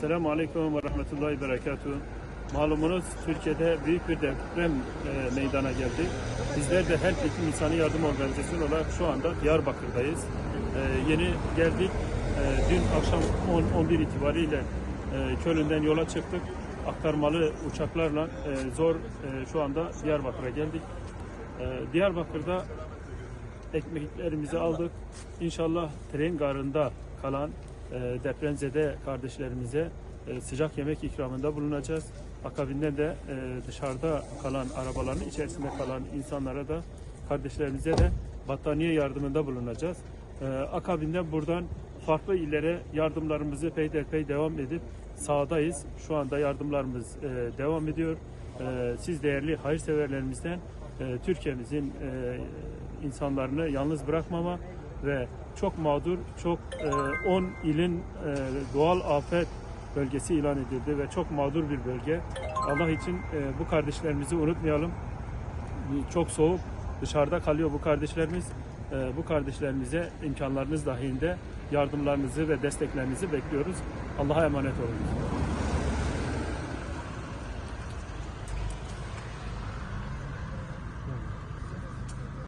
Selamun Aleyküm ve Rahmetullahi Berekatuhu. Malumunuz Türkiye'de büyük bir deprem e, meydana geldi. Bizler de Help Eğitim İnsani Yardım Organizasyonu olarak şu anda Diyarbakır'dayız. E, yeni geldik. E, dün akşam 10-11 itibariyle e, Köln'den yola çıktık. Aktarmalı uçaklarla e, zor e, şu anda Diyarbakır'a geldik. E, Diyarbakır'da ekmeklerimizi aldık. İnşallah tren garında kalan depremzede kardeşlerimize e, sıcak yemek ikramında bulunacağız. Akabinde de e, dışarıda kalan arabaların içerisinde kalan insanlara da kardeşlerimize de battaniye yardımında bulunacağız. E, akabinde buradan farklı illere yardımlarımızı peyderpey devam edip sahadayız. Şu anda yardımlarımız e, devam ediyor. E, siz değerli hayırseverlerimizden e, Türkiye'mizin e, insanlarını yalnız bırakmama ve çok mağdur, çok e, 10 ilin e, doğal afet bölgesi ilan edildi ve çok mağdur bir bölge. Allah için e, bu kardeşlerimizi unutmayalım. Çok soğuk, dışarıda kalıyor bu kardeşlerimiz. E, bu kardeşlerimize imkanlarınız dahilinde yardımlarınızı ve desteklerinizi bekliyoruz. Allah'a emanet olun.